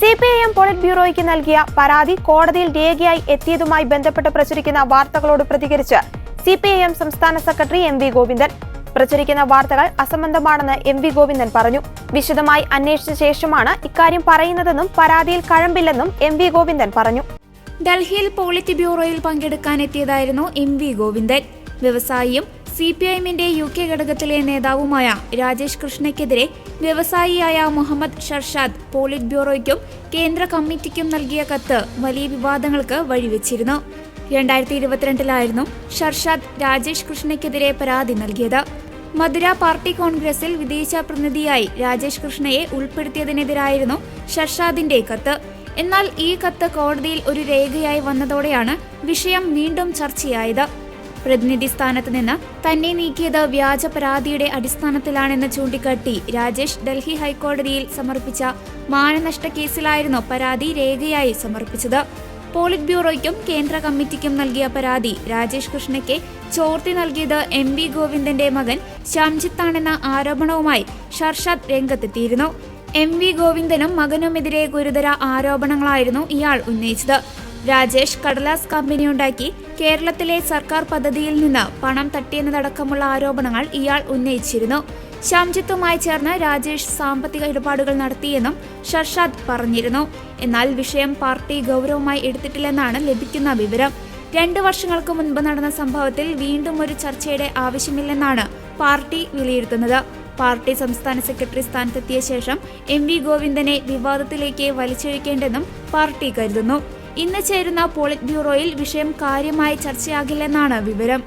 C P I M polit ബ്യൂറോയ്ക്ക് നൽകിയ പരാതി കോടതിയിൽ രേഖയായി എത്തിയതുമായി ബന്ധപ്പെട്ട് പ്രചരിക്കുന്ന വാർത്തകളോട് പ്രതികരിച്ച് സി പി ഐ എം സംസ്ഥാന സെക്രട്ടറി എം വി ഗോവിന്ദൻ. പ്രചരിക്കുന്ന വാർത്തകൾ അസംബന്ധമാണെന്ന് എം വി ഗോവിന്ദൻ പറഞ്ഞു. വിശദമായി അന്വേഷിച്ച ശേഷമാണ് ഇക്കാര്യം പറയുന്നതെന്നും പരാതിയിൽ കഴമ്പില്ലെന്നും എം വി ഗോവിന്ദൻ പറഞ്ഞു. ഡൽഹിയിൽ പോളിറ്റ് ബ്യൂറോയിൽ പങ്കെടുക്കാനെത്തിയതായിരുന്നു എം വി ഗോവിന്ദൻ. വ്യവസായിയും സി പി ഐഎമ്മിന്റെ യു കെ ഘടകത്തിലെ നേതാവുമായ രാജേഷ് കൃഷ്ണയ്ക്കെതിരെ വ്യവസായിയായ മുഹമ്മദ് ഷർഷാദ് പോളിറ്റ് ബ്യൂറോയ്ക്കും കേന്ദ്ര കമ്മിറ്റിക്കും നൽകിയ കത്ത് വലിയ വിവാദങ്ങൾക്ക് വഴിവെച്ചിരുന്നു. രണ്ടായിരത്തി ഇരുപത്തിരണ്ടിലായിരുന്നു ഷർഷാദ് രാജേഷ് കൃഷ്ണയ്ക്കെതിരെ പരാതി നൽകിയത്. മധുര പാർട്ടി കോൺഗ്രസിൽ വിദേശ പ്രതിനിധിയായി രാജേഷ് കൃഷ്ണയെ ഉൾപ്പെടുത്തിയതിനെതിരായിരുന്നു ഷർഷാദിന്റെ കത്ത്. എന്നാൽ ഈ കത്ത് കോടതിയിൽ ഒരു രേഖയായി വന്നതോടെയാണ് വിഷയം വീണ്ടും ചർച്ചയായത്. പ്രതിനിധി സ്ഥാനത്ത് നിന്ന് തന്നെ നീക്കിയത് വ്യാജ പരാതിയുടെ അടിസ്ഥാനത്തിലാണെന്ന് ചൂണ്ടിക്കാട്ടി രാജേഷ് ഡൽഹി ഹൈക്കോടതിയിൽ സമർപ്പിച്ച മാനനഷ്ട കേസിലായിരുന്നു പരാതി രേഖയായി സമർപ്പിച്ചത്. പോളിറ്റ് ബ്യൂറോയ്ക്കും കേന്ദ്ര കമ്മിറ്റിക്കും നൽകിയ പരാതി രാജേഷ് കൃഷ്ണയ്ക്ക് ചോർത്തി നൽകിയത് എം വി ഗോവിന്ദന്റെ മകൻ ശ്യാംജിത്താണെന്ന ആരോപണവുമായി ഷർഷാദ് രംഗത്തെത്തിയിരുന്നു. എം വി ഗോവിന്ദനും മകനുമെതിരെ ഗുരുതര ആരോപണങ്ങളായിരുന്നു ഇയാൾ ഉന്നയിച്ചത്. രാജേഷ് കടലാസ് കമ്പനി ഉണ്ടാക്കി കേരളത്തിലെ സർക്കാർ പദ്ധതിയിൽ നിന്ന് പണം തട്ടിയെന്നതടക്കമുള്ള ആരോപണങ്ങൾ ഇയാൾ ഉന്നയിച്ചിരുന്നു. ഷംജിത്തുമായി ചേർന്ന് രാജേഷ് സാമ്പത്തിക ഇടപാടുകൾ നടത്തിയെന്നും ഷർഷാദ് പറഞ്ഞിരുന്നു. എന്നാൽ വിഷയം പാർട്ടി ഗൗരവമായി എടുത്തിട്ടില്ലെന്നാണ് ലഭിക്കുന്ന വിവരം. രണ്ടു വർഷങ്ങൾക്ക് മുൻപ് നടന്ന സംഭവത്തിൽ വീണ്ടും ഒരു ചർച്ചയുടെ ആവശ്യമില്ലെന്നാണ് പാർട്ടി വിലയിരുത്തുന്നത്. പാർട്ടി സംസ്ഥാന സെക്രട്ടറി സ്ഥാനത്തെത്തിയ ശേഷം എം വി ഗോവിന്ദനെ വിവാദത്തിലേക്ക് വലിച്ചഴിക്കേണ്ടെന്നും പാർട്ടി കരുതുന്നു. ഇന്ന് ചേരുന്ന പോളിറ്റ് ബ്യൂറോയിൽ വിഷയം കാര്യമായി ചർച്ചയാകില്ലെന്നാണ് വിവരം.